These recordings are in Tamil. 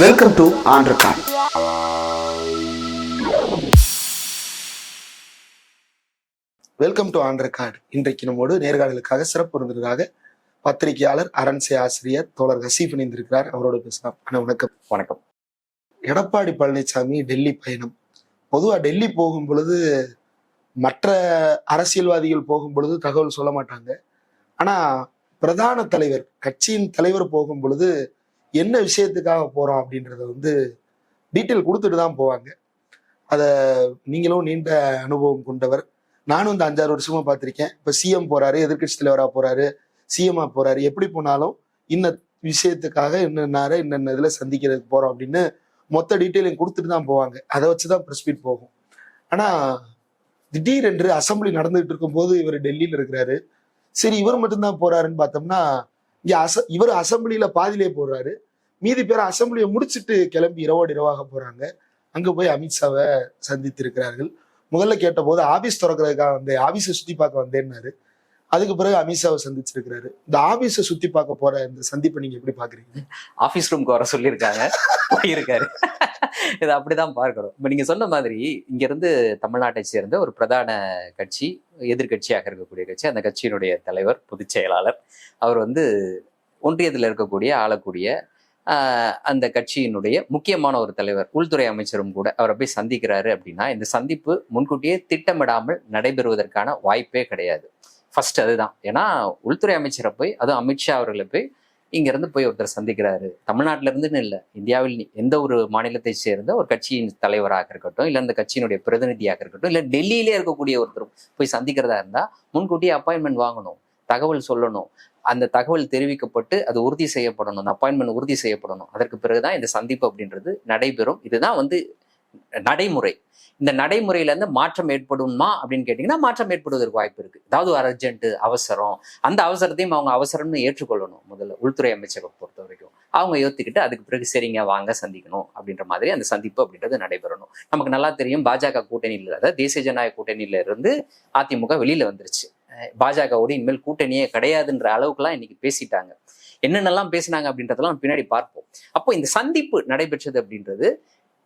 Welcome to record welcome to on record இன்றைக்கு நம்மோடு நேர்காணலுக்காக சிறப்பு விருந்தினராக பத்திரிகையாளர் அரண்சை ஆசிரியர் தோழர் ஹசீப் இணைந்திருக்கிறார். அவரோட பேசலாம். அண்ணா வணக்கம். வணக்கம். எடப்பாடி பழனிசாமி டெல்லி பயணம். பொதுவா டெல்லி போகும் பொழுது மற்ற அரசியல்வாதிகள் போகும் பொழுது தகவல் சொல்ல மாட்டாங்க. ஆனா பிரதான தலைவர் கட்சியின் தலைவர் போகும் பொழுது என்ன விஷயத்துக்காக போகிறோம் அப்படின்றத வந்து டீட்டெயில் கொடுத்துட்டு தான் போவாங்க. அதை நீங்களும் நீண்ட அனுபவம் கொண்டவர். நானும் இந்த அஞ்சாறு வருஷமா பார்த்துருக்கேன். இப்போ சிஎம் போறாரு எதிர்கட்சி தலைவராக போறாரு சிஎம்மா போறாரு. எப்படி போனாலும் இன்ன விஷயத்துக்காக என்னென்ன இன்னென்ன சந்திக்கிறதுக்கு போகிறோம் அப்படின்னு மொத்த டீட்டெயிலையும் கொடுத்துட்டு தான் போவாங்க. அதை வச்சுதான் ப்ரெஸ் மீட் போகும். ஆனால் திடீரென்று அசெம்பிளி நடந்துகிட்டு இருக்கும்போது இவர் டெல்லியில் இருக்கிறாரு. சரி இவர் மட்டும்தான் போறாருன்னு பார்த்தோம்னா இங்க அச இவர் அசெம்பிளியில பாதிலே போடுறாரு மீதி பேர் அசம்பிளியை முடிச்சிட்டு கிளம்பி இரவோடு இரவாக போறாங்க. அங்க போய் அமித்ஷாவை சந்தித்திருக்கிறார்கள். முதல்ல கேட்டபோது ஆபீஸ் திறக்கிறதுக்காக வந்தேன் ஆபீஸை சுத்தி பார்க்க வந்தேன்னாரு. அதுக்கு பிறகு அமித்ஷாவை சந்திச்சிருக்கிறாரு. இந்த ஆபீஸை சுத்தி பார்க்க போற இந்த சந்திப்பை நீங்க எப்படி பாக்குறீங்க ஆபீஸ் ரூம்க்கு வர சொல்லியிருக்காங்க. போயிருக்காரு. இதை அப்படிதான் பார்க்கணும். இப்ப நீங்க சொன்ன மாதிரி இங்க இருந்து தமிழ்நாட்டை சேர்ந்த ஒரு பிரதான கட்சி எதிர்க்கட்சியாக இருக்கக்கூடிய கட்சி அந்த கட்சியினுடைய தலைவர் பொதுச் செயலாளர். அவர் வந்து ஒன்றியத்தில் இருக்கக்கூடிய ஆளக்கூடிய அந்த கட்சியினுடைய முக்கியமான ஒரு தலைவர் உள்துறை அமைச்சரும் கூட அவரை போய் சந்திக்கிறாரு அப்படின்னா இந்த சந்திப்பு முன்கூட்டியே திட்டமிடாமல் நடைபெறுவதற்கான வாய்ப்பே கிடையாது. ஃபர்ஸ்ட் அதுதான். ஏன்னா உள்துறை அமைச்சரை போய் அதுவும் அமித்ஷா அவர்களை போய் இங்கேருந்து போய் ஒருத்தர் சந்திக்கிறாரு. தமிழ்நாட்டில இருந்துன்னு இல்லை. இந்தியாவில் எந்த ஒரு மாநிலத்தை சேர்ந்த ஒரு கட்சியின் தலைவராக இருக்கட்டும் இல்லை அந்த கட்சியினுடைய பிரதிநிதியாக இருக்கட்டும் இல்லை டெல்லியிலே இருக்கக்கூடிய ஒருத்தர் போய் சந்திக்கிறதா இருந்தால் முன்கூட்டியே அப்பாயின்மெண்ட் வாங்கணும் தகவல் சொல்லணும். அந்த தகவல் தெரிவிக்கப்பட்டு அது உறுதி செய்யப்படணும் அந்த அப்பாயின்மெண்ட் உறுதி செய்யப்படணும். அதற்கு பிறகுதான் இந்த சந்திப்பு அப்படின்றது நடைபெறும். இதுதான் வந்து நடைமுறை. இந்த நடைமுறையில இருந்து மாற்றம் ஏற்படுமா அப்படின்னு கேட்டீங்கன்னா மாற்றம் ஏற்படுவதற்கு வாய்ப்பு இருக்கு. அதாவது அர்ஜென்ட் அவசரம் அந்த அவசரத்தையும் அவங்க அவசரம்னு ஏற்றுக்கொள்ளணும். முதல்ல உள்துறை அமைச்சகம் பொறுத்த வரைக்கும். அவங்க யோசித்துக்கிட்டு அதுக்கு பிறகு சரிங்க வாங்க சந்திக்கணும் அப்படின்ற மாதிரி அந்த சந்திப்பு அப்படின்றது நடைபெறணும். நமக்கு நல்லா தெரியும் பாஜக கூட்டணியில் அதாவது தேசிய ஜனநாயக கூட்டணியில இருந்து அதிமுக வெளியில வந்துருச்சு. அஹ் பாஜகவோடு இனிமேல் கூட்டணியே கிடையாதுன்ற அளவுக்குலாம் இன்னைக்கு பேசிட்டாங்க. என்னென்னலாம் பேசினாங்க அப்படின்றதெல்லாம் பின்னாடி பார்ப்போம். அப்போ இந்த சந்திப்பு நடைபெற்றது அப்படின்றது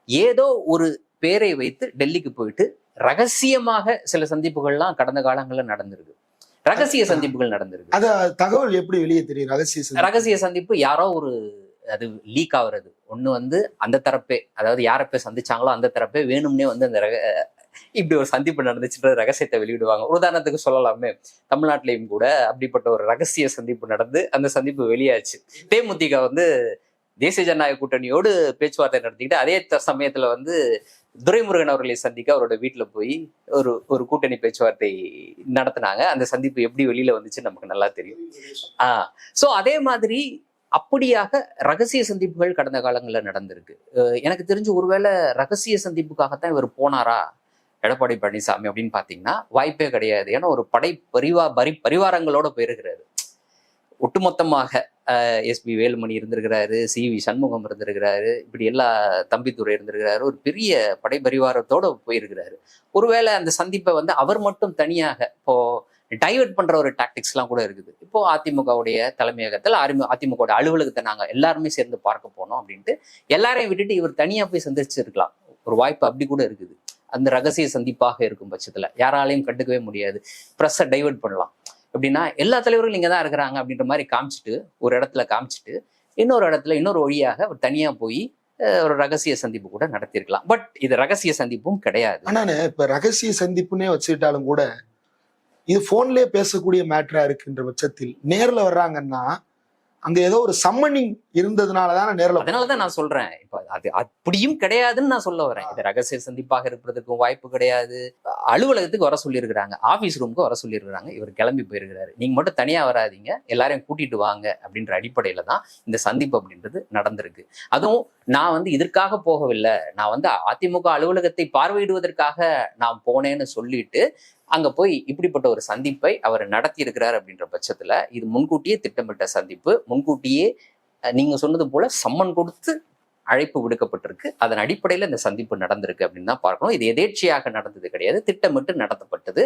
ஏதோ ஒரு பேரை வைத்து டெல்லிக்கு போயிட்டு ரகசியமாக சில சந்திப்புகள்லாம் கடந்த காலங்களில் நடந்திருக்கு. ரகசிய சந்திப்புகள் நடந்திருக்கு. அத தகவல் எப்படி வெளியே தெரியும்? ரகசிய சந்திப்பு? ரகசிய சந்திப்பு யாரோ ஒரு அது லீக் ஆகுறது. ஒண்ணு வந்து அந்த தரப்பே அதாவது யாரை போய் சந்திச்சாங்களோ அந்த தரப்பே வேணும்னே வந்து அந்த ரக இப்படி ஒரு சந்திப்பு நடந்துச்சுன்ற ரகசியத்தை வெளியிடுவாங்க. ஒரு உதாரணத்துக்கு சொல்லலாமே. தமிழ்நாட்டிலையும் கூட அப்படிப்பட்ட ஒரு ரகசிய சந்திப்பு நடந்து அந்த சந்திப்பு வெளியாச்சு. தேமுதிக வந்து தேசிய ஜனநாயக கூட்டணியோடு பேச்சுவார்த்தை நடத்திக்கிட்டு அதே த- சமயத்துல வந்து துரைமுருகன் அவர்களை சந்திக்க அவரோட வீட்டுல போய் ஒரு ஒரு கூட்டணி பேச்சுவார்த்தை நடத்தினாங்க. அந்த சந்திப்பு எப்படி வெளியில வந்துச்சு நமக்கு நல்லா தெரியும். ஆஹ் சோ அதே மாதிரி அப்படியாக ரகசிய சந்திப்புகள் கடந்த காலங்களில் நடந்திருக்கு. எனக்கு தெரிஞ்சு ஒருவேளை ரகசிய சந்திப்புக்காகத்தான் இவர் போனாரா? எடப்பாடி பழனிசாமி அப்படின்னு பார்த்தீங்கன்னா வாய்ப்பே கிடையாது. ஏன்னா ஒரு படை பரிவா பரி பரிவாரங்களோட போயிருக்கிறாரு. ஒட்டுமொத்தமாக எஸ்பி வேலுமணி இருந்திருக்கிறாரு சி வி சண்முகம் இருந்திருக்கிறாரு இப்படி எல்லா தம்பித்துறை இருந்திருக்கிறாரு ஒரு பெரிய படை பரிவாரத்தோட போயிருக்கிறாரு. ஒருவேளை அந்த சந்திப்பை வந்து அவர் மட்டும் தனியாக இப்போ டைவர்ட் பண்ற ஒரு டாக்டிக்ஸ்லாம் கூட இருக்குது. இப்போ அதிமுகவுடைய தலைமையகத்தில் அதிமுக அதிமுகவோட அலுவலகத்தை நாங்கள் எல்லாருமே சேர்ந்து பார்க்க போனோம் அப்படின்ட்டு எல்லாரையும் விட்டுட்டு இவர் தனியாக போய் சந்திச்சிருக்கலாம். ஒரு வாய்ப்பு அப்படி கூட இருக்குது. அந்த ரகசிய சந்திப்பாக இருக்கும் பட்சத்தில். யாராலையும் கண்டுக்கவே முடியாது. ப்ரெஸ்ஸை டைவர்ட் பண்ணலாம். அப்படின்னா எல்லா தலைவர்களும் இங்கே தான் இருக்கிறாங்க அப்படின்ற மாதிரி காமிச்சிட்டு ஒரு இடத்துல காமிச்சிட்டு இன்னொரு இடத்துல இன்னொரு வழியாக அவர் தனியாக போய் ஒரு ரகசிய சந்திப்பு கூட நடத்தியிருக்கலாம். பட் இது ரகசிய சந்திப்பும் கிடையாது. ஆனானே இப்ப ரகசிய சந்திப்புனே வச்சுக்கிட்டாலும் கூட இது போன்லயே பேசக்கூடிய மேட்டரா இருக்குன்ற பட்சத்தில் நேர்ல வர்றாங்கன்னா அங்க ஏதோ ஒரு சம்மனிங் இருந்ததுனாலதானே நேர்ல அதனாலதான் நான் சொல்றேன். இப்ப அது அப்படியும் கிடையாதுன்னு நான் சொல்ல வரேன். இது ரகசிய சந்திப்பாக இருப்பதற்கும் வாய்ப்பு கிடையாது. அலுவலகத்துக்கு வர சொல்லியிருக்கிறாங்க. ஆபீஸ் ரூமுக்கு வர சொல்லியிருக்கிறாங்க. இவர் கிளம்பி போயிருக்கிறாரு. நீங்க மட்டும் தனியா வராதீங்க. எல்லாரையும் கூட்டிட்டு வாங்க அப்படின்ற அடிப்படையில தான் இந்த சந்திப்பு அப்படின்றது நடந்திருக்கு. அதுவும் நான் வந்து இதற்காக போகவில்லை. நான் வந்து அதிமுக அலுவலகத்தை பார்வையிடுவதற்காக நான் போனேன்னு சொல்லிட்டு அங்க போய் இப்படிப்பட்ட ஒரு சந்திப்பை அவர் நடத்தி இருக்கிறார் அப்படின்ற பட்சத்துல இது முன்கூட்டியே திட்டமிட்ட சந்திப்பு. முன்கூட்டியே நீங்க சொன்னது போல சம்மன் கொடுத்து அழைப்பு விடுக்கப்பட்டிருக்கு. அதன் அடிப்படையில் இந்த சந்திப்பு நடந்திருக்கு அப்படின்னு தான் பார்க்கணும். இது எதேட்சையாக நடந்தது கிடையாது. திட்டமிட்டு நடத்தப்பட்டது.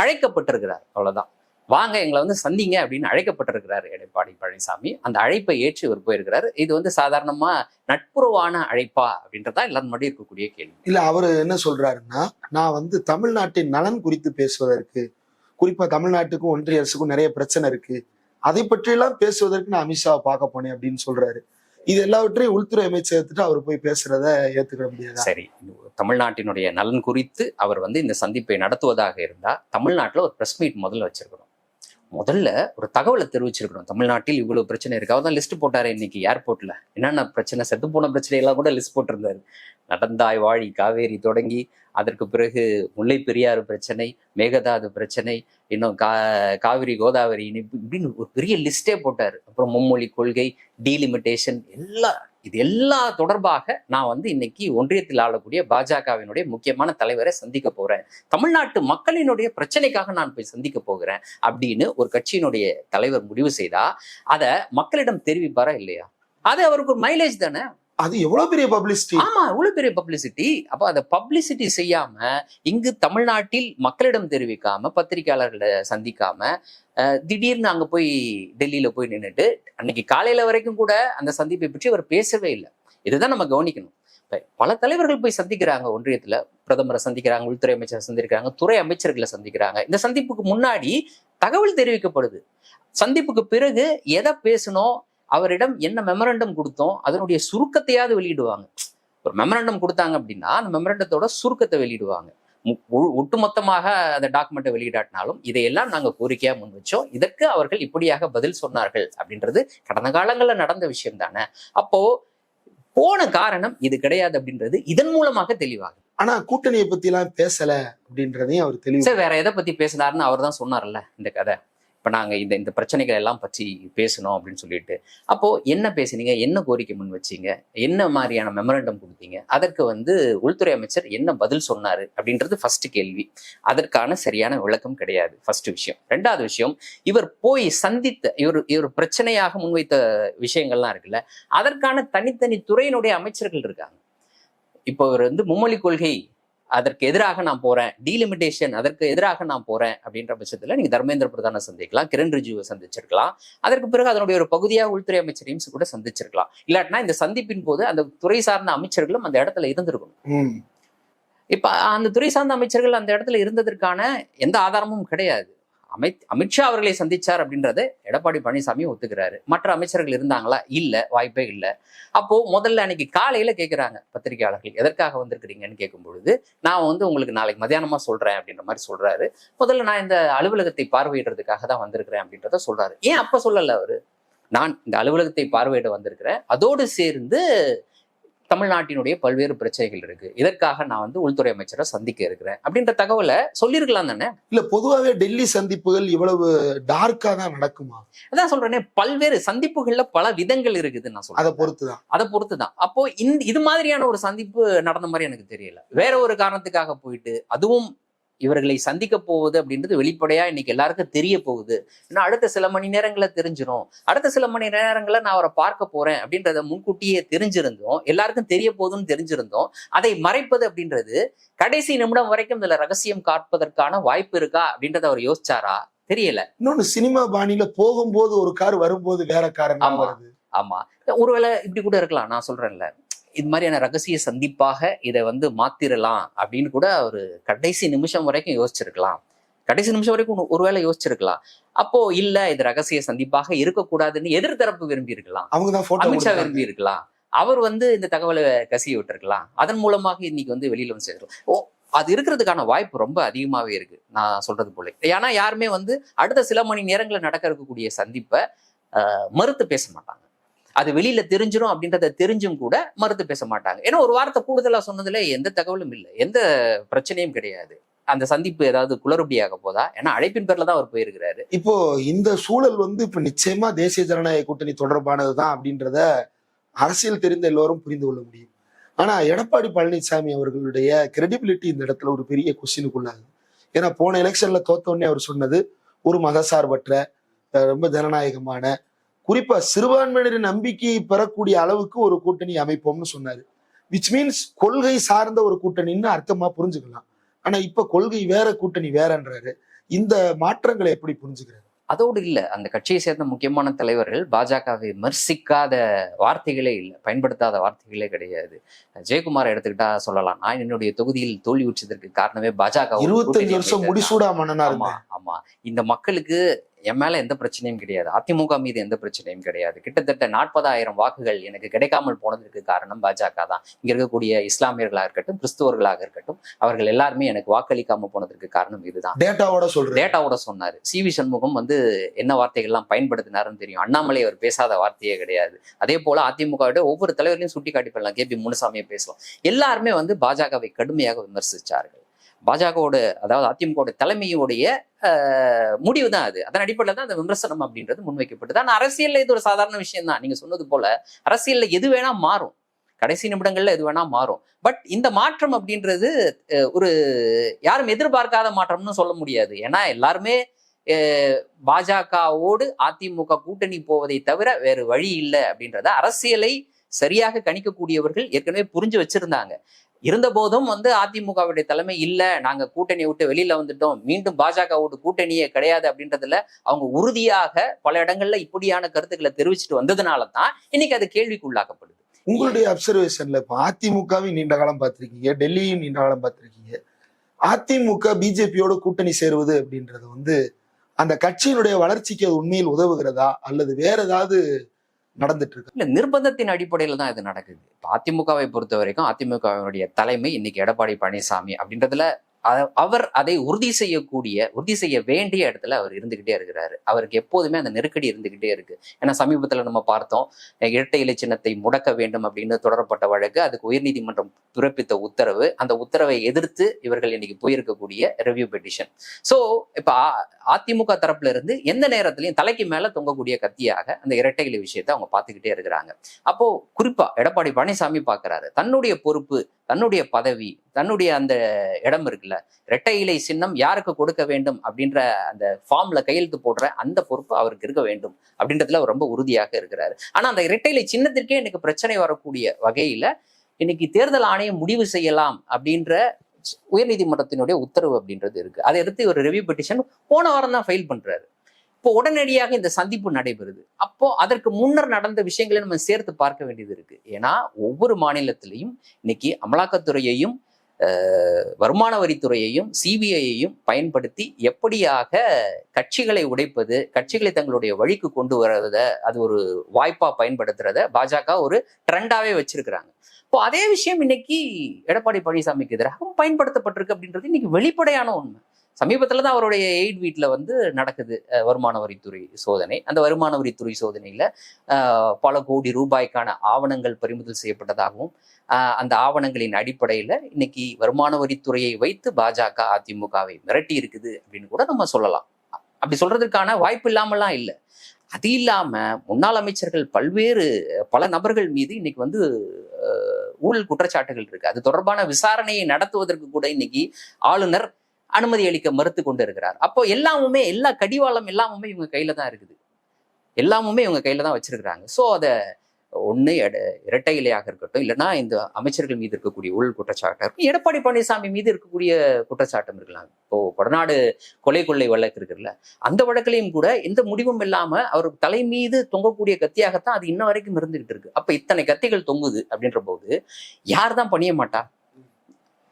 அழைக்கப்பட்டிருக்கிறார். அவ்வளவுதான். வாங்க எங்களை வந்து சந்திங்க அப்படின்னு அழைக்கப்பட்டிருக்கிறாரு எடப்பாடி பழனிசாமி. அந்த அழைப்பை ஏற்று இவர் போயிருக்கிறாரு. இது வந்து சாதாரணமா நட்புறவான அழைப்பா அப்படின்றதா எல்லாரும் முன்னாடி இருக்கக்கூடிய கேள்வி. இல்ல அவரு என்ன சொல்றாருன்னா நான் வந்து தமிழ்நாட்டின் நலன் குறித்து பேசுவதற்கு குறிப்பா தமிழ்நாட்டுக்கும் ஒன்றிய அரசுக்கும் நிறைய பிரச்சனை இருக்கு. அதை பற்றியெல்லாம் பேசுவதற்கு நான் அமித்ஷாவை பார்க்க போனேன் அப்படின்னு சொல்றாரு. இது எல்லாவற்றையும் உள்துறை அமைச்சகத்துட்டு அவர் போய் பேசுறத ஏத்துக்கிட முடியாதா? சரி தமிழ்நாட்டினுடைய நலன் குறித்து அவர் வந்து இந்த சந்திப்பை நடத்துவதாக இருந்தா தமிழ்நாட்டுல ஒரு பிரஸ் மீட் முதல்ல வச்சிருக்கணும். முதல்ல ஒரு தகவலை தெரிவிச்சிருக்கணும். தமிழ்நாட்டில் இவ்வளவு பிரச்சனை இருக்கு. அவர் தான் லிஸ்ட் போட்டாரு இன்னைக்கு ஏர்போர்ட்ல என்னென்ன பிரச்சனை? செத்து போன பிரச்சனை எல்லாம் கூட லிஸ்ட் போட்டிருந்தாரு. நடந்தாய் வாழி காவேரி தொடங்கி அதற்கு பிறகு முல்லை பெரியாறு பிரச்சனை மேகதாது பிரச்சனை இன்னும் கா காவிரி கோதாவரி இணைப்பு இப்படின்னு ஒரு பெரிய லிஸ்டே போட்டாரு. அப்புறம் மும்மொழி கொள்கை டீலிமிட்டேஷன் எல்லா இது எல்லா தொடர்பாக நான் வந்து இன்னைக்கு ஒன்றியத்தில் ஆளக்கூடிய பாஜகவினுடைய முக்கியமான தலைவரை சந்திக்க போறேன். தமிழ்நாட்டு மக்களினுடைய பிரச்சனைக்காக நான் போய் சந்திக்க போகிறேன் அப்படின்னு ஒரு கட்சியினுடைய தலைவர் முடிவு செய்தா அதை மக்களிடம் தெரிவிப்பாரா இல்லையா? அது அவருக்கு ஒரு மைலேஜ் தானே? அது எவ்வளவு பெரிய பப்ளிசிட்டி ஆமா எவ்வளவு பெரிய பப்ளிசிட்டி அப்ப அதை பப்ளிசிட்டி செய்யாம இங்கு தமிழ்நாட்டில் மக்களிடம் தெரிவிக்காம பத்திரிகையாளர்களை சந்திக்காம திடீர்னு அங்க போய் டெல்லியில போய் நின்றுட்டு அன்னைக்கு காலையில வரைக்கும் கூட அந்த சந்திப்பை பற்றி அவர் பேசவே இல்லை. இதுதான் நம்ம கவனிக்கணும். பல தலைவர்கள் போய் சந்திக்கிறாங்க ஒன்றியத்துல. பிரதமரை சந்திக்கிறாங்க உள்துறை அமைச்சரை சந்திக்கிறாங்க துறை அமைச்சர்களை சந்திக்கிறாங்க. இந்த சந்திப்புக்கு முன்னாடி தகவல் தெரிவிக்கப்படுது. சந்திப்புக்கு பிறகு எதை பேசணும் அவரிடம் என்ன மெமரண்டம் கொடுத்தோம் அதனுடைய சுருக்கத்தையாவது வெளியிடுவாங்க. ஒரு மெமரண்டம் கொடுத்தாங்க அப்படின்னா அந்த மெமரண்டத்தோட சுருக்கத்தை வெளியிடுவாங்க. ஒட்டுமொத்தமாக அந்த டாக்குமெண்ட்டை வெளியிடாட்டினாலும் இதையெல்லாம் நாங்க கோரிக்கையா முன் வச்சோம். இதற்கு அவர்கள் இப்படியாக பதில் சொன்னார்கள் அப்படின்றது கடந்த காலங்கள்ல நடந்த விஷயம் தானே. அப்போ போன காரணம் இது கிடையாது அப்படின்றது இதன் மூலமாக தெளிவாகும் ஆனா கூட்டணியை பத்தி எல்லாம் பேசல அப்படின்றதையும் அவர் தெளிவு சரி வேற எதை பத்தி பேசினாருன்னு அவர் தான் சொன்னார்ல இந்த கதை. இப்போ நாங்கள் இந்த இந்த பிரச்சனைகள் எல்லாம் பற்றி பேசணும் அப்படின்னு சொல்லிட்டு. அப்போது என்ன பேசுனீங்க? என்ன கோரிக்கை முன் வச்சீங்க? என்ன மாதிரியான மெமரண்டம் கொடுத்தீங்க? அதற்கு வந்து உள்துறை அமைச்சர் என்ன பதில் சொன்னார்? அப்படின்றது ஃபர்ஸ்ட் கேள்வி. அதற்கான சரியான விளக்கம் கிடையாது. ஃபஸ்ட்டு விஷயம். ரெண்டாவது விஷயம் இவர் போய் சந்தித்த இவர் இவர் பிரச்சனையாக முன்வைத்த விஷயங்கள்லாம் இருக்குல்ல அதற்கான தனித்தனி துறையினுடைய அமைச்சர்கள் இருக்காங்க. இப்போ இவர் வந்து மும்மொழி கொள்கை அதற்கு எதிராக நான் போறேன் டீலிமிட்டேஷன் அதற்கு எதிராக நான் போறேன் அப்படின்ற பட்சத்துல நீங்க தர்மேந்திர பிரதானை சந்திக்கலாம் கிரண் ரிஜுவை சந்திச்சிருக்கலாம். அதற்கு பிறகு அதனுடைய ஒரு பகுதியாக உள்துறை அமைச்சரையும் கூட சந்திச்சிருக்கலாம். இல்லாட்டினா இந்த சந்திப்பின் போது அந்த துறை சார்ந்த அமைச்சர்களும் அந்த இடத்துல இருந்திருக்கணும். இப்ப அந்த துறை சார்ந்த அமைச்சர்கள் அந்த இடத்துல இருந்ததற்கான எந்த ஆதாரமும் கிடையாது. அமித் அமித்ஷா அவர்களை சந்திச்சார் அப்படின்றத எடப்பாடி பழனிசாமி ஒத்துக்கிறாரு. மற்ற அமைச்சர்கள் இருந்தாங்களா? இல்லை. வாய்ப்பே இல்லை. அப்போ முதல்ல அன்னைக்கு காலையில கேட்குறாங்க பத்திரிகையாளர்கள் எதற்காக வந்திருக்கிறீங்கன்னு கேட்கும் பொழுது நான் வந்து உங்களுக்கு நாளைக்கு மதியானமா சொல்றேன் அப்படின்ற மாதிரி சொல்றாரு. முதல்ல நான் இந்த அலுவலகத்தை பார்வையிடுறதுக்காக தான் வந்திருக்கிறேன் அப்படின்றத சொல்றாரு. ஏன் அப்ப சொல்லல அவரு? நான் இந்த அலுவலகத்தை பார்வையிட வந்திருக்கிறேன். அதோடு சேர்ந்து தமிழ்நாட்டினுடைய பல்வேறு பிரச்சனைகள் இருக்கு. இதற்காக நான் வந்து உள்துறை அமைச்சரை சந்திக்க இருக்கிறேன். அப்படின்ற தகவலை சொல்லியிருக்கலாம் தானே? இல்ல பொதுவாவே டெல்லி சந்திப்புகள் இவ்வளவு டார்க்கா தான் நடக்குமா? அதான் சொல்றேனே பல்வேறு சந்திப்புகள்ல பல விதங்கள் இருக்குதுன்னு நான் அதை சொல்றேன் பொறுத்துதான். அதை பொறுத்து தான் அப்போ இந்த இது மாதிரியான ஒரு சந்திப்பு நடந்த மாதிரி எனக்கு தெரியல. வேற ஒரு காரணத்துக்காக போயிட்டு அதுவும் இவர்களை சந்திக்க போகுது அப்படின்றது வெளிப்படையா இன்னைக்கு எல்லாருக்கும் தெரிய போகுது. இன்னும் அடுத்த சில மணி நேரங்கள்ல தெரிஞ்சிரும். அடுத்த சில மணி நேரங்கள்ல நான் அவரை பார்க்க போறேன் அப்படின்றத முன்கூட்டியே தெரிஞ்சிருந்தோம். எல்லாருக்கும் தெரிய போகுதுன்னு தெரிஞ்சிருந்தோம். அதை மறைப்பது அப்படின்றது கடைசி நிமிடம் வரைக்கும் இதுல ரகசியம் காப்பதற்கான வாய்ப்பு இருக்கா அப்படின்றத அவர் யோசிச்சாரா? தெரியல. இன்னொன்னு சினிமா பாணியில போகும்போது ஒரு கார் வரும்போது வேற கார் ஆமா. ஆமா. ஒருவேளை இப்படி கூட இருக்கலாம் நான் சொல்றேன்ல. இது மாதிரியான ரகசிய சந்திப்பாக இதை வந்து மாத்திரலாம் அப்படின்னு கூட அவரு கடைசி நிமிஷம் வரைக்கும் யோசிச்சிருக்கலாம். கடைசி நிமிஷம் வரைக்கும் ஒரு- ஒருவேளை யோசிச்சிருக்கலாம். அப்போ இல்ல இது ரகசிய சந்திப்பாக இருக்கக்கூடாதுன்னு எதிர்த்தரப்பு விரும்பி இருக்கலாம் அமித்ஷா விரும்பி இருக்கலாம் அவர் வந்து இந்த தகவலை கசிய விட்டுருக்கலாம். அதன் மூலமாக இன்னைக்கு வந்து வெளியில வந்து சேர்க்கலாம் ஓ அது இருக்கிறதுக்கான வாய்ப்பு ரொம்ப அதிகமாவே இருக்கு. நான் சொல்றது போல. ஏன்னா யாருமே வந்து அடுத்த சில மணி நேரங்களில் நடக்க இருக்கக்கூடிய சந்திப்பை ஆஹ், மறுத்து பேச மாட்டாங்க. அது வெளியில தெரிஞ்சிடும் அப்படின்றத தெரிஞ்சும் கூட மறுத்து பேச மாட்டாங்க. ஏன்னா ஒரு வார்த்தை கூடுதலா சொன்னதுல எந்த தகவலும் இல்லை. எந்த பிரச்சனையும் கிடையாது. அந்த சந்திப்பு ஏதாவது குளறுபடியாக போதா? ஏன்னா அழைப்பின் பேர்ல தான் அவர் போயிருக்கிறாரு. இப்போ இந்த சூழல் வந்து இப்ப நிச்சயமா தேசிய ஜனநாயக கூட்டணி தொடர்பானதுதான் அப்படின்றத அரசியல் தெரிந்த எல்லோரும் புரிந்து கொள்ள முடியும். ஆனா எடப்பாடி பழனிசாமி அவர்களுடைய கிரெடிபிலிட்டி இந்த இடத்துல ஒரு பெரிய கொஸ்டினுக்குள்ளாகுது ஏன்னா போன எலெக்ஷன்ல தோத்த உடனே அவர் சொன்னது ஒரு மதசார்பற்ற ரொம்ப ஜனநாயகமான குறிப்பா சிறுபான்மையினரின் நம்பிக்கையை பெறக்கூடிய அளவுக்கு ஒரு கூட்டணி அமைப்போம்னு சொன்னாரு. விச் மீன்ஸ் கொள்கை சார்ந்த ஒரு கூட்டணின்னு அர்த்தமா புரிஞ்சுக்கலாம். ஆனா இப்ப கொள்கை வேற கூட்டணி வேறன்றாரு. இந்த மாற்றங்களை எப்படி புரிஞ்சுக்கிறாரு? அதோடு இல்ல அந்த கட்சியை சேர்ந்த முக்கியமான தலைவர்கள் பாஜகவை விமர்சிக்காத வார்த்தைகளே இல்லை பயன்படுத்தாத வார்த்தைகளே கிடையாது. ஜெயக்குமார் எடுத்துக்கிட்டா சொல்லலாம். நான் என்னுடைய தொகுதியில் தோல்வி உற்றதற்கு காரணமே பாஜக இருபத்தஞ்சு வருஷம் முடிசூடா மன்னனா ஆமா ஆமா. இந்த மக்களுக்கு என் மேல எந்த பிரச்சனையும் கிடையாது. அதிமுக மீது எந்த பிரச்சனையும் கிடையாது. கிட்டத்தட்ட நாற்பதாயிரம் வாக்குகள் எனக்கு கிடைக்காமல் போனதற்கு காரணம் பாஜக தான். இங்க இருக்கக்கூடிய இஸ்லாமியர்களாக இருக்கட்டும் கிறிஸ்துவர்களாக இருக்கட்டும் அவர்கள் எல்லாருமே எனக்கு வாக்களிக்காம போனதற்கு காரணம் இதுதான். டேட்டாவோட சொல்றேன் டேட்டாவோட சொன்னாரு. சி வி சண்முகம் வந்து என்ன வார்த்தைகள்லாம் பயன்படுத்தினாருன்னு தெரியும். அண்ணாமலை அவர் பேசாத வார்த்தையே கிடையாது. அதே போல அதிமுகவோட ஒவ்வொரு தலைவர்களையும் சுட்டி காட்டி போடலாம் கே பி முனுசாமியை பேசலாம். எல்லாருமே வந்து பாஜகவை கடுமையாக விமர்சிச்சார்கள். பாஜகவோட அதாவது அதிமுகவோட தலைமையுடைய முடிவு தான் அது. அதன் அடிப்படையில் தான் அந்த விமர்சனம் அப்படின்றது முன்வைக்கப்பட்டது. ஆனால் அரசியல்ல இது ஒரு சாதாரண விஷயம் தான் நீங்க சொன்னது போல அரசியல்ல எது வேணா மாறும். கடைசி நிமிடங்கள்ல எது வேணா மாறும். பட் இந்த மாற்றம் அப்படின்றது அஹ், ஒரு யாரும் எதிர்பார்க்காத மாற்றம்னு சொல்ல முடியாது. ஏன்னா எல்லாருமே அஹ், பாஜகவோடு அதிமுக கூட்டணி போவதை தவிர வேறு வழி இல்லை அப்படின்றத அரசியலை சரியாக கணிக்கக்கூடியவர்கள் ஏற்கனவே புரிஞ்சு வச்சிருந்தாங்க. இருந்த போதும் வந்து அதிமுகவுடைய தலைமை இல்லை. நாங்க கூட்டணியை விட்டு வெளியில வந்துட்டோம். மீண்டும் பாஜகவோட கூட்டணியே கிடையாது அப்படின்றதுல அவங்க உறுதியாக பல இடங்கள்ல இப்படியான கருத்துக்களை தெரிவிச்சுட்டு வந்ததுனால தான் இன்னைக்கு அது கேள்விக்குள்ளாக்கப்படுது. உங்களுடைய அப்சர்வேஷன்ல இப்ப அதிமுகவையும் நீண்ட காலம் பார்த்துருக்கீங்க டெல்லியும் நீண்ட காலம் பார்த்துருக்கீங்க. அதிமுக பிஜேபியோட கூட்டணி சேருவது அப்படின்றது வந்து அந்த கட்சியினுடைய வளர்ச்சிக்கு அது உண்மையில் உதவுகிறதா அல்லது வேற ஏதாவது நடந்துட்டு இருக்கு இல்லை நிர்பந்தத்தின் அடிப்படையில் தான் இது நடக்குது. இப்போ அதிமுகவை பொறுத்த வரைக்கும் அதிமுகவினுடைய தலைமை இன்னைக்கு எடப்பாடி பழனிசாமி அப்படின்றதுல அவர் அதை உறுதி செய்யக்கூடிய உறுதி செய்ய வேண்டிய இடத்துல அவர் இருந்துகிட்டே இருக்கிறாரு. அவருக்கு எப்போதுமே அந்த நெருக்கடி இருந்துகிட்டே இருக்கு. ஏன்னா சமீபத்துல நம்ம பார்த்தோம் இரட்டை இலை சின்னத்தை முடக்க வேண்டும் அப்படின்னு தொடரப்பட்ட வழக்கு அதுக்கு உயர்நீதிமன்றம் பிறப்பித்த உத்தரவு. அந்த உத்தரவை எதிர்த்து இவர்கள் இன்னைக்கு போயிருக்கக்கூடிய ரிவ்யூ பெட்டிஷன் சோ இப்ப அதிமுக தரப்புல இருந்து எந்த நேரத்திலையும் தலைக்கு மேல தொங்கக்கூடிய கத்தியாக அந்த இரட்டை இலை விஷயத்தை அவங்க பார்த்துக்கிட்டே இருக்கிறாங்க. அப்போ குறிப்பா எடப்பாடி பழனிசாமி பார்க்கறாரு. தன்னுடைய பொறுப்பு தன்னுடைய பதவி தன்னுடைய அந்த இடம் இருக்குல்ல இரட்டை இலை சின்னம் யாருக்கு கொடுக்க வேண்டும் அப்படின்ற அந்த ஃபார்ம்ல கையெழுத்து போடுற அந்த பொறுப்பு அவருக்கு இருக்க வேண்டும் அப்படின்றதுல அவர் ரொம்ப உறுதியாக இருக்கிறாரு. ஆனா அந்த இரட்டை இலை சின்னத்திற்கே எனக்கு பிரச்சனை வரக்கூடிய வகையில இன்னைக்கு தேர்தல் ஆணையம் முடிவு செய்யலாம் அப்படின்ற உயர்நீதிமன்றத்தினுடைய உத்தரவு அப்படின்றது இருக்கு. அதை எடுத்து ஒரு ரிவ்யூ பெட்டிஷன் போன வாரம் தான் ஃபைல் பண்றாரு. இப்போ உடனடியாக இந்த சந்திப்பு நடைபெறுது. அப்போ அதற்கு முன்னர் நடந்த விஷயங்களை நம்ம சேர்த்து பார்க்க வேண்டியது இருக்கு. ஏன்னா ஒவ்வொரு மாநிலத்திலையும் இன்னைக்கு அமலாக்கத்துறையையும் வருமான வரித்துறையையும் சிபிஐயையும் பயன்படுத்தி எப்படியாக கட்சிகளை உடைப்பது கட்சிகளை தங்களுடைய வழிக்கு கொண்டு வரத அது ஒரு வாய்ப்பா பயன்படுத்துறத பாஜக ஒரு ட்ரெண்டாவே வச்சிருக்கிறாங்க. இப்போ அதே விஷயம் இன்னைக்கு எடப்பாடி பழனிசாமிக்கு எதிராகவும் பயன்படுத்தப்பட்டிருக்கு அப்படின்றது இன்னைக்கு வெளிப்படையான உண்மை. சமீபத்துல தான் அவருடைய எய்ட் வீட்ல வந்து நடக்குது அஹ், வருமான வரித்துறை சோதனை. அந்த வருமான வரித்துறை சோதனையில பல கோடி ரூபாய்க்கான ஆவணங்கள் பறிமுதல் செய்யப்பட்டதாகவும் அந்த ஆவணங்களின் அடிப்படையில இன்னைக்கு வருமான வரித்துறையை வைத்து பாஜக அதிமுகவை மிரட்டி இருக்குது அப்படின்னு கூட நம்ம சொல்லலாம். அப்படி சொல்றதுக்கான வாய்ப்பு இல்லாமலாம் இல்லை. அது இல்லாம முன்னாள் அமைச்சர்கள் பல்வேறு பல நபர்கள் மீது இன்னைக்கு வந்து ஊழல் குற்றச்சாட்டுகள் இருக்கு. அது தொடர்பான விசாரணையை நடத்துவதற்கு கூட இன்னைக்கு ஆளுநர் அனுமதி அளிக்க மறுத்து கொண்டு இருக்கிறார் அப்போ எல்லாமுமே எல்லா கடிவாளம் எல்லாமுமே இவங்க கையில தான் இருக்குது. எல்லாமுமே இவங்க கையில தான் வச்சிருக்கிறாங்க. ஸோ அதை ஒண்ணு எட இரட்டை இலையாக இருக்கட்டும் இல்லைன்னா இந்த அமைச்சர்கள் மீது இருக்கக்கூடிய உள் குற்றச்சாட்டாக இருக்கும் எடப்பாடி பழனிசாமி மீது இருக்கக்கூடிய குற்றச்சாட்டும் இருக்கலாம். இப்போ கொடநாடு கொலை கொள்ளை வழக்கு இருக்குல்ல அந்த வழக்குலையும் கூட எந்த முடிவும் இல்லாம அவர் தலை மீது தொங்கக்கூடிய கத்தியாகத்தான் அது இன்ன வரைக்கும் இருந்துகிட்டு இருக்கு. அப்ப இத்தனை கத்திகள் தொங்குது அப்படின்ற போது யார் தான் பணிய மாட்டா?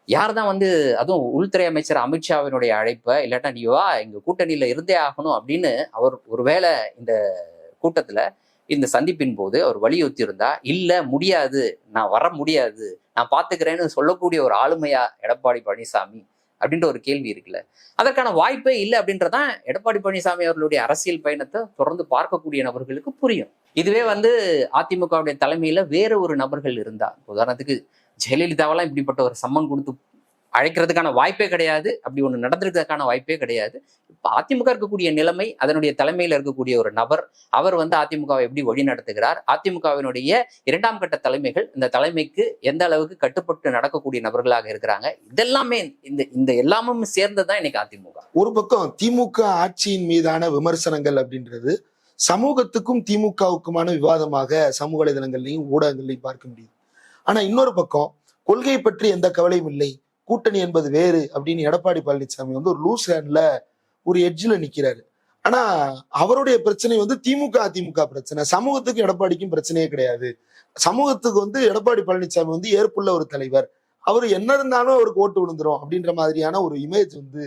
யார் தான் வந்து அதுவும் உள்துறை அமைச்சர் அமித்ஷாவினுடைய அழைப்பை இல்லாட்டா நீ வா எங்க கூட்டணியில இருந்தே ஆகணும் அப்படின்னு அவர் ஒருவேளை இந்த கூட்டத்துல இந்த சந்திப்பின் போது அவர் வலியுறுத்தி இருந்தா இல்ல முடியாது. நான் வர முடியாது. நான் பாத்துக்கிறேன்னு சொல்லக்கூடிய ஒரு ஆளுமையா எடப்பாடி பழனிசாமி அப்படின்ற ஒரு கேள்வி இருக்குல்ல. அதற்கான வாய்ப்பே இல்லை அப்படின்றதான் எடப்பாடி பழனிசாமி அவர்களுடைய அரசியல் பயணத்தை தொடர்ந்து பார்க்கக்கூடிய நபர்களுக்கு புரியும். இதுவே வந்து அதிமுகவுடைய தலைமையில வேற ஒரு நபர்கள் இருந்தா. உதாரணத்துக்கு ஜெயலலிதாவெல்லாம் இப்படிப்பட்ட ஒரு சம்மன் கொடுத்து அழைக்கிறதுக்கான வாய்ப்பே கிடையாது. அப்படி ஒன்று நடந்திருக்கிறதுக்கான வாய்ப்பே கிடையாது. இப்போ அதிமுக இருக்கக்கூடிய நிலைமை அதனுடைய தலைமையில் இருக்கக்கூடிய ஒரு நபர் அவர் வந்து அதிமுகவை எப்படி வழி நடத்துகிறார்? அதிமுகவினுடைய இரண்டாம் கட்ட தலைமைகள் இந்த தலைமைக்கு எந்த அளவுக்கு கட்டுப்பட்டு நடக்கக்கூடிய நபர்களாக இருக்கிறாங்க? இதெல்லாமே இந்த இந்த எல்லாமும் சேர்ந்ததுதான் இன்னைக்கு அதிமுக. ஒரு பக்கம் திமுக ஆட்சியின் மீதான விமர்சனங்கள் அப்படின்றது சமூகத்துக்கும் திமுகவுக்குமான விவாதமாக சமூக வலைதளங்கள்லையும் ஊடகங்கள்லையும் பார்க்க முடியுது. ஆனா இன்னொரு பக்கம் கொள்கை பற்றி எந்த கவலையும் இல்லை. கூட்டணி என்பது வேறு அப்படின்னு எடப்பாடி பழனிசாமி வந்து ஒரு லூஸ் ஹேண்ட்ல ஒரு எட்ஜில் நிக்கிறாரு. ஆனா அவருடைய பிரச்சனை வந்து திமுக அதிமுக பிரச்சனை. சமூகத்துக்கு எடப்பாடிக்கும் பிரச்சனையே கிடையாது. சமூகத்துக்கு வந்து எடப்பாடி பழனிசாமி வந்து ஏற்புள்ள ஒரு தலைவர். அவர் என்ன இருந்தாலும் அவருக்கு ஓட்டு விழுந்துரும் அப்படின்ற மாதிரியான ஒரு இமேஜ் வந்து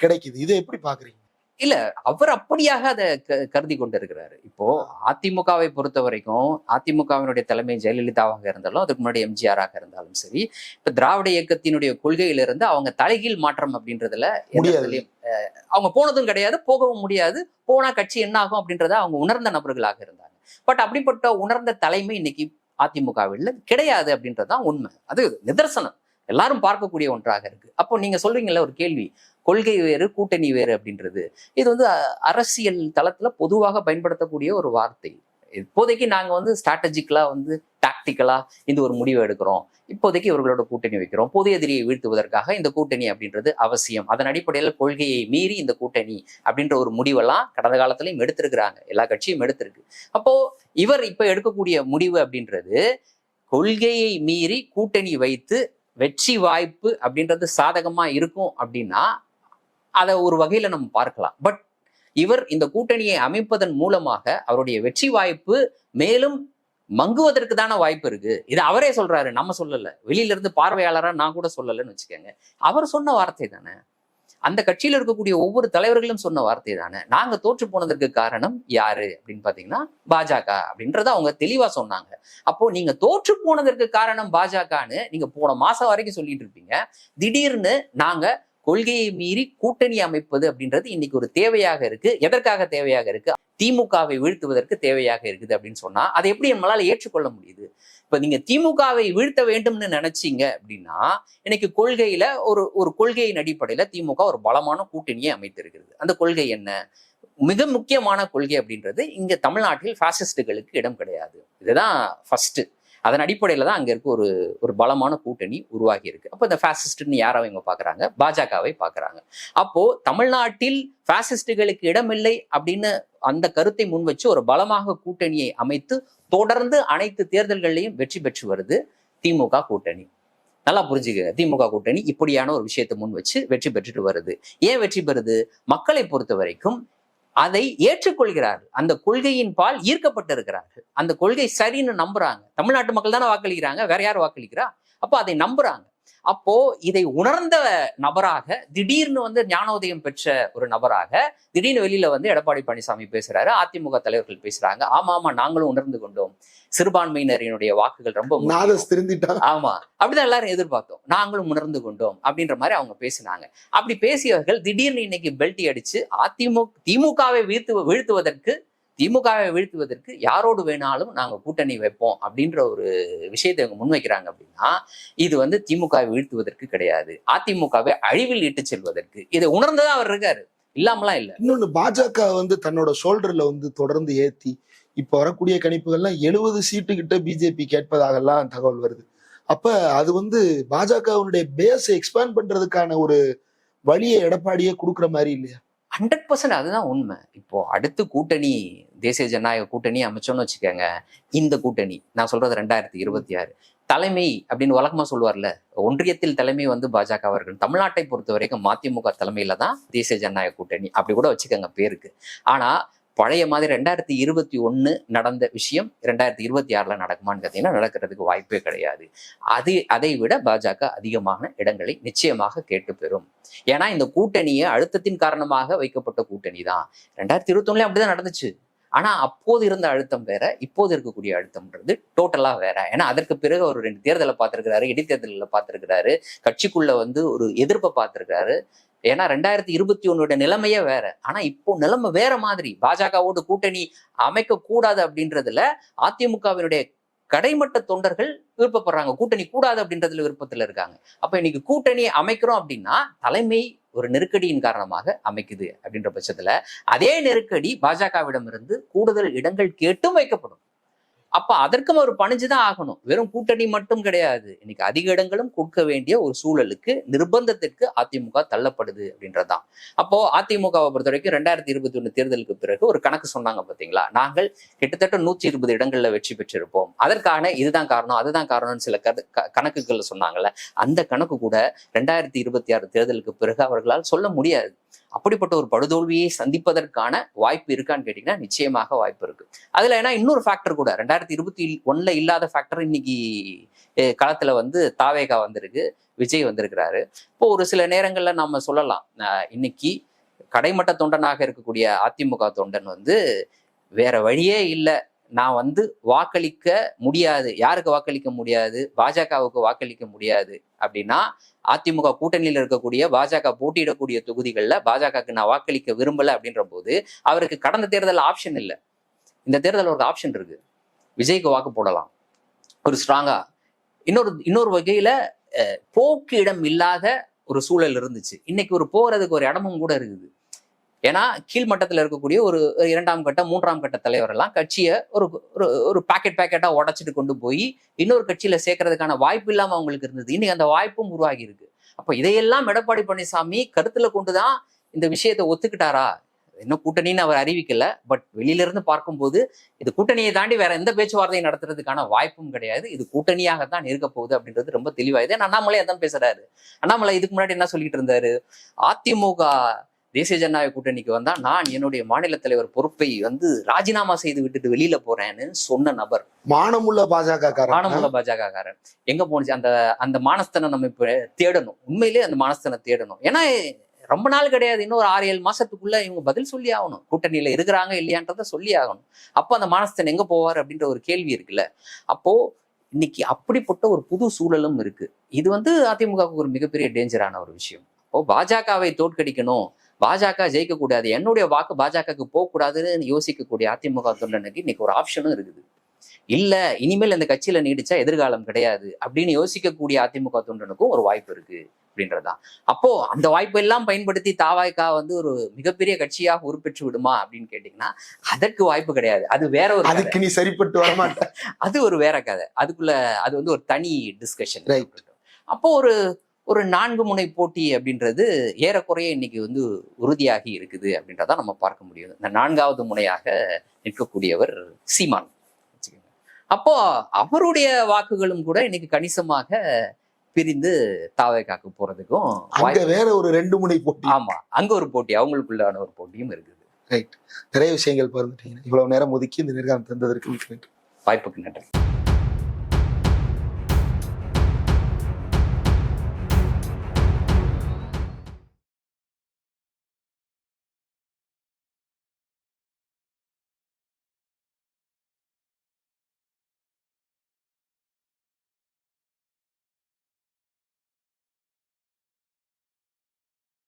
கிடைக்குது. இதை எப்படி பாக்குறீங்க இல்ல அவர் அப்படியாக அதை கருதி கொண்டிருக்கிறாரு. இப்போ அதிமுகவை பொறுத்த வரைக்கும் அதிமுகவினுடைய தலைமை ஜெயலலிதாவாக இருந்தாலும் அதுக்கு முன்னாடி எம்ஜிஆராக இருந்தாலும் சரி இப்ப திராவிட இயக்கத்தினுடைய கொள்கையிலிருந்து அவங்க தலைகீழ் மாற்றம் அப்படின்றதுல அவங்க போனதும் கிடையாது போகவும் முடியாது. போனா கட்சி என்ன ஆகும் அப்படின்றத அவங்க உணர்ந்த நபர்களாக இருந்தாங்க. பட் அப்படிப்பட்ட உணர்ந்த தலைமை இன்னைக்கு அதிமுகவில் கிடையாது அப்படின்றதுதான் உண்மை. அது நிதர்சனம். எல்லாரும் பார்க்கக்கூடிய ஒன்றாக இருக்கு. அப்போ நீங்க சொல்றீங்கல்ல ஒரு கேள்வி கொள்கை வேறு கூட்டணி வேறு அப்படின்றது. இது வந்து அரசியல் தளத்துல பொதுவாக பயன்படுத்தக்கூடிய ஒரு வார்த்தை. இப்போதைக்கு நாங்க வந்து ஸ்ட்ராட்டஜிக்கலா வந்து டாக்டிக்கலா இந்த ஒரு முடிவு எடுக்கிறோம். இப்போதைக்கு இவர்களோட கூட்டணி வைக்கிறோம். பொது எதிரியை வீழ்த்துவதற்காக இந்த கூட்டணி அப்படின்றது அவசியம். அதன் அடிப்படையில் கொள்கையை மீறி இந்த கூட்டணி அப்படின்ற ஒரு முடிவெல்லாம் கடந்த காலத்திலையும் எடுத்திருக்கிறாங்க. எல்லா கட்சியும் எடுத்திருக்கு. அப்போ இவர் இப்ப எடுக்கக்கூடிய முடிவு அப்படின்றது கொள்கையை மீறி கூட்டணி வைத்து வெற்றி வாய்ப்பு அப்படின்றது சாதகமா இருக்கும் அப்படின்னா அதை ஒரு வகையில நம்ம பார்க்கலாம். பட் இவர் இந்த கூட்டணியை அமைப்பதன் மூலமாக அவருடைய வெற்றி வாய்ப்பு மேலும் மங்குவதற்கு தானே வாய்ப்பு இருக்கு. இது அவரே சொல்றாரு. நம்ம சொல்லல. வெளியில இருந்து பார்வையாளரா நான் கூட சொல்லலைன்னு வச்சுக்கோங்க. அவர் சொன்ன வார்த்தை தானே. அந்த கட்சியில இருக்கக்கூடிய ஒவ்வொரு தலைவர்களும் சொன்ன வார்த்தை தானே. நாங்க தோற்று போனதற்கு காரணம் யாரு? அப்படின்னு பாத்தீங்கன்னா பாஜக அப்படின்றத அவங்க தெளிவா சொன்னாங்க. அப்போ நீங்க தோற்று போனதற்கு காரணம் பாஜகன்னு நீங்க போன மாசம் வரைக்கும் சொல்லிட்டு இருப்பீங்க. திடீர்னு நாங்க கொள்கையை மீறி கூட்டணி அமைப்பது அப்படின்றது இன்னைக்கு ஒரு தேவையாக இருக்கு. எதற்காக தேவையாக இருக்கு? திமுகவை வீழ்த்துவதற்கு தேவையாக இருக்குது அப்படின்னு சொன்னா அதை எப்படி நம்மளால ஏற்றுக்கொள்ள முடியுது? இப்ப நீங்க திமுகவை வீழ்த்த வேண்டும்னு நினைச்சீங்க அப்படின்னா இன்னைக்கு கொள்கையில ஒரு ஒரு கொள்கையின் அடிப்படையில திமுக ஒரு பலமான கூட்டணியை அமைத்திருக்கிறது. அந்த கொள்கை என்ன? மிக முக்கியமான கொள்கை அப்படின்றது இங்க தமிழ்நாட்டில் பாசிஸ்டுகளுக்கு இடம் கிடையாது. இதுதான் ஃபர்ஸ்ட் அதன் அடிப்படையில் தான் அங்கே இருக்க ஒரு ஒரு பலமான கூட்டணி உருவாகி இருக்கு. அப்போ இந்த ஃபேசிஸ்ட்னு யாரை இவங்க பார்க்குறாங்க பாஜகவை பார்க்குறாங்க அப்போ தமிழ்நாட்டில் ஃபேசிஸ்டுகளுக்கு இடமில்லை அப்படின்னு அந்த கருத்தை முன் வச்சு ஒரு பலமாக கூட்டணியை அமைத்து தொடர்ந்து அனைத்து தேர்தல்கள்லையும் வெற்றி பெற்று வருது திமுக கூட்டணி. நல்லா புரிஞ்சுக்க திமுக கூட்டணி இப்படியான ஒரு விஷயத்தை முன் வச்சு வெற்றி பெற்றுட்டு வருது. ஏன் வெற்றி பெறுது? மக்களை பொறுத்த வரைக்கும் அதை ஏற்றுக்கொள்கிறார்கள். அந்த கொள்கையின் பால் ஈர்க்கப்பட்டிருக்கிறார்கள். அந்த கொள்கை சரின்னு நம்புறாங்க. தமிழ்நாட்டு மக்கள் தானே வாக்களிக்கிறாங்க. வேற யார் வாக்களிக்கிறா? அப்போ அதை நம்புறாங்க. அப்போ இதை உணர்ந்த நபராக திடீர்னு வந்து ஞானோதயம் பெற்ற ஒரு நபராக திடீர்னு வெளியில வந்து எடப்பாடி பழனிசாமி பேசுறாரு. அதிமுக தலைவர்கள் பேசுறாங்க. ஆமா ஆமா நாங்களும் உணர்ந்து கொண்டோம். சிறுபான்மையினரினுடைய வாக்குகள் ரொம்ப ஆமா. அப்படிதான் எல்லாரும் எதிர்பார்த்தோம். நாங்களும் உணர்ந்து கொண்டோம் அப்படின்ற மாதிரி அவங்க பேசினாங்க. அப்படி பேசியவர்கள் திடீர்னு இன்னைக்கு பெல்ட்டி அடிச்சு அதிமுக திமுகவை வீழ்த்து வீழ்த்துவதற்கு திமுகவை வீழ்த்துவதற்கு யாரோடு வேணாலும் நாங்க கூட்டணி வைப்போம் அப்படின்ற ஒரு விஷயத்தை இவங்க முன்வைக்கிறாங்க அப்படின்னா இது வந்து திமுகவை வீழ்த்துவதற்கு கிடையாது. அதிமுகவை அழிவில் இட்டு செல்வதற்கு. இதை உணர்ந்துதான் அவர் இருக்காரு. இல்லாமலாம் இல்ல. இன்னொன்னு பாஜக வந்து தன்னோட ஷோல்டர்ல வந்து தொடர்ந்து ஏத்தி இப்ப வரக்கூடிய கணிப்புகள்லாம் எழுபது சீட்டு கிட்ட பிஜேபி கேட்பதாகலாம் தகவல் வருது. அப்ப அது வந்து பாஜகவுடைய பேஸ் எக்ஸ்பேண்ட் பண்றதுக்கான ஒரு வழியை எடப்பாடியே கொடுக்குற மாதிரி இல்லையா? ஹண்ட்ரட் பர்சன்ட் அதுதான் உண்மை. இப்போ அடுத்து கூட்டணி தேசிய ஜனநாயக கூட்டணி அமைச்சோன்னு வச்சுக்கோங்க இந்த கூட்டணி நான் சொல்றது ரெண்டாயிரத்தி இருபத்தி ஆறு. தலைமை அப்படின்னு வழக்கமா சொல்லுவார்ல ஒன்றியத்தில் தலைமை வந்து பாஜக அவர்கள். தமிழ்நாட்டை பொறுத்த வரைக்கும் மதிமுக தலைமையில தான் தேசிய ஜனநாயக கூட்டணி அப்படி கூட வச்சுக்கோங்க பேருக்கு. ஆனா பழைய மாதிரி ரெண்டாயிரத்தி இருபத்தி ஒண்ணு நடந்த விஷயம் ரெண்டாயிரத்தி இருபத்தி ஆறுல நடக்குமான்னு பார்த்தீங்கன்னா நடக்கிறதுக்கு வாய்ப்பே கிடையாது. அது அதை விட பாஜக அதிகமான இடங்களை நிச்சயமாக கேட்டு பெறும். ஏன்னா இந்த கூட்டணியை அழுத்தத்தின் காரணமாக வைக்கப்பட்ட கூட்டணி தான். ரெண்டாயிரத்தி இருபத்தொன்னுல அப்படிதான் நடந்துச்சு. ஆனா அப்போது இருந்த அழுத்தம் வேற இப்போது இருக்கக்கூடிய அழுத்தம்ன்றது டோட்டலா வேற. ஏன்னா அதற்கு பிறகு ஒரு ரெண்டு தேர்தலை பார்த்திருக்கிறாரு இடைத்தேர்தலில் பார்த்திருக்கிறாரு கட்சிக்குள்ள வந்து ஒரு எதிர்ப்பை பார்த்திருக்கிறாரு. ஏன்னா ரெண்டாயிரத்தி இருபத்தி ஒன்னோட நிலைமையே வேற. ஆனா இப்போ நிலைமை வேற மாதிரி. பாஜகவோடு கூட்டணி அமைக்க கூடாது அப்படின்றதுல அதிமுகவினுடைய கடைமட்ட தொண்டர்கள் விருப்பப்படுறாங்க. கூட்டணி கூடாது அப்படின்றதுல விருப்பத்துல இருக்காங்க. அப்ப இன்னைக்கு கூட்டணி அமைக்கிறோம் அப்படின்னா தலைமை ஒரு நெருக்கடியின் காரணமாக அமைக்குது அப்படின்ற பட்சத்துல அதே நெருக்கடி பாஜகவிடம் இருந்து கூடுதல் இடங்கள் கேட்டும் வைக்கப்படும். அப்ப அதற்கும் ஒரு பணிஞ்சுதான் ஆகணும். வெறும் கூட்டணி மட்டும் கிடையாது. இன்னைக்கு அதிக இடங்களும் கொடுக்க வேண்டிய ஒரு சூழலுக்கு நிர்பந்தத்திற்கு அதிமுக தள்ளப்படுது அப்படின்றதுதான். அப்போ அதிமுகவை பொறுத்த வரைக்கும் ரெண்டாயிரத்தி இருபத்தி ஒண்ணு தேர்தலுக்கு பிறகு ஒரு கணக்கு சொன்னாங்க பாத்தீங்களா? நாங்கள் கிட்டத்தட்ட நூற்றி இருபது இடங்கள்ல வெற்றி பெற்றிருப்போம். அதற்கான இதுதான் காரணம் அதுதான் காரணம்னு சில கத- க- கணக்குகள் சொன்னாங்கல்ல. அந்த கணக்கு கூட ரெண்டாயிரத்தி இருபத்தி ஆறு தேர்தலுக்கு பிறகு அவர்களால் சொல்ல முடியாது. அப்படிப்பட்ட ஒரு படுதோல்வியை சந்திப்பதற்கான வாய்ப்பு இருக்கான்னு கேட்டீங்கன்னா நிச்சயமாக வாய்ப்பு இருக்கு. அதுல ஏன்னா இன்னொரு ஃபேக்டர் கூட ரெண்டாயிரத்தி இருபத்தி ஒண்ணுல இல்லாத ஃபேக்டர் இன்னைக்கு அஹ், களத்துல வந்து தாவேகா வந்திருக்கு விஜய் வந்திருக்கிறாரு. இப்போ ஒரு சில நேரங்கள்ல நம்ம சொல்லலாம். அஹ், இன்னைக்கு கடைமட்ட தொண்டனாக இருக்கக்கூடிய அதிமுக தொண்டன் வந்து வேற வழியே இல்லை. நான் வந்து வாக்களிக்க முடியாது. யாருக்கு வாக்களிக்க முடியாது? பாஜகவுக்கு வாக்களிக்க முடியாது. அப்படின்னா அதிமுக கூட்டணியில் இருக்கக்கூடிய பாஜக போட்டியிடக்கூடிய தொகுதிகளில் பாஜகவுக்கு நான் வாக்களிக்க விரும்பல அப்படின்ற போது அவருக்கு கடந்த தேர்தல் ஆப்ஷன் இல்லை. இந்த தேர்தல் ஒரு ஆப்ஷன் இருக்கு. விஜய்க்கு வாக்கு போடலாம். ஒரு ஸ்ட்ராங்கா இன்னொரு இன்னொரு வகையில அஹ், போக்கு இடம் இல்லாத ஒரு சூழல் இருந்துச்சு. இன்னைக்கு ஒரு போறதுக்கு ஒரு இடமும் கூட இருக்குது. ஏன்னா கீழ்மட்டத்தில் இருக்கக்கூடிய ஒரு இரண்டாம் கட்ட மூன்றாம் கட்ட தலைவர் எல்லாம் கட்சியை ஒரு ஒரு ஒரு பாக்கெட் உடச்சிட்டு உடைச்சிட்டு கொண்டு போய் இன்னொரு கட்சியில் சேர்க்கறதுக்கான வாய்ப்பு இல்லாமல் அவங்களுக்கு இருந்தது. இன்னைக்கு அந்த வாய்ப்பும் உருவாகி இருக்கு. அப்போ இதையெல்லாம் எடப்பாடி பழனிசாமி கொண்டு தான் இந்த விஷயத்தை ஒத்துக்கிட்டாரா? இன்னும் கூட்டணின்னு அவர் அறிவிக்கல. பட் வெளியில இருந்து பார்க்கும்போது இது கூட்டணியை தாண்டி வேற எந்த பேச்சுவார்த்தையும் நடத்துறதுக்கான வாய்ப்பும் கிடையாது. இது கூட்டணியாகத்தான் இருக்க போகுது அப்படின்றது ரொம்ப தெளிவாயுது அண்ணாமலை அதான் பேசுறாரு. அண்ணாமலை இதுக்கு முன்னாடி என்ன சொல்லிட்டு இருந்தாரு? அதிமுக தேசிய ஜனநாயக கூட்டணிக்கு வந்தா நான் என்னுடைய மாநில தலைவர் பொறுப்பை வந்து ராஜினாமா செய்து விட்டுட்டு வெளியில போறேன்னு சொன்ன நபர். மானமுள்ள பாஜக மானமுள்ள பாஜக காரன். எங்க போனுச்சு அந்த அந்த மானஸ்தனை நம்ம இப்ப தேடணும். உண்மையிலேயே அந்த மானஸ்தனை தேடணும். ஏன்னா ரொம்ப நாள் கிடையாது. இன்னும் ஒரு ஆறு ஏழு மாசத்துக்குள்ள இவங்க பதில் சொல்லி ஆகணும். கூட்டணியில இருக்கிறாங்க இல்லையான்றத சொல்லி ஆகணும். அப்போ அந்த மானஸ்தன் எங்க போவார் அப்படின்ற ஒரு கேள்வி இருக்குல்ல. அப்போ இன்னைக்கு அப்படிப்பட்ட ஒரு புது சூழலும் இருக்கு. இது வந்து அதிமுகவுக்கு ஒரு மிகப்பெரிய டேஞ்சரான ஒரு விஷயம். இப்போ பாஜகவை தோற்கடிக்கணும். பாஜக ஜெயிக்க கூடாது என்னுடைய வாக்கு பாஜகவுக்கு போகக்கூடாதுன்னு யோசிக்கக்கூடிய அதிமுக தொண்டனுக்கு இன்னைக்கு ஒரு ஆப்ஷனும் இருக்குது. இல்ல இனிமேல் இந்த கட்சியில நீடிச்சா எதிர்காலம் கிடையாது அப்படின்னு யோசிக்கக்கூடிய அதிமுக தொண்டனுக்கும் ஒரு வாய்ப்பு இருக்கு அப்படின்றதுதான். அப்போ அந்த வாய்ப்பு எல்லாம் பயன்படுத்தி தாவாய்க்கா வந்து ஒரு மிகப்பெரிய கட்சியாக உருப்பெற்று விடுமா அப்படின்னு கேட்டீங்கன்னா அதற்கு வாய்ப்பு கிடையாது. அது வேற ஒரு. அதுக்கு நீ சரிப்பட்டு வரமாட்ட அது ஒரு வேற கதை. அதுக்குள்ள அது வந்து ஒரு தனி டிஸ்கஷன். அப்போ ஒரு ஒரு நான்கு முனை போட்டி அப்படின்றது ஏறக்குறைய இன்னைக்கு வந்து உறுதியாகி இருக்குது அப்படின்றத நம்ம பார்க்க முடியும். இந்த நான்காவது முனையாக நிற்கக்கூடியவர் சீமான். அப்போ அவருடைய வாக்குகளும் கூட இன்னைக்கு கணிசமாக பிரிந்து தாவேக்காக்கு போறதுக்கும் அங்க வேற ஒரு ரெண்டு முனை போட்டி. ஆமா அங்க ஒரு போட்டி அவங்களுக்குள்ளான ஒரு போட்டியும் இருக்குது. நிறைய விஷயங்கள் பகிர்ந்துட்டீங்க. இவ்வளவு நேரம் ஒதுக்கி இந்த நேர்காணல் தந்ததற்கு வாய்ப்புக்கு நன்றி.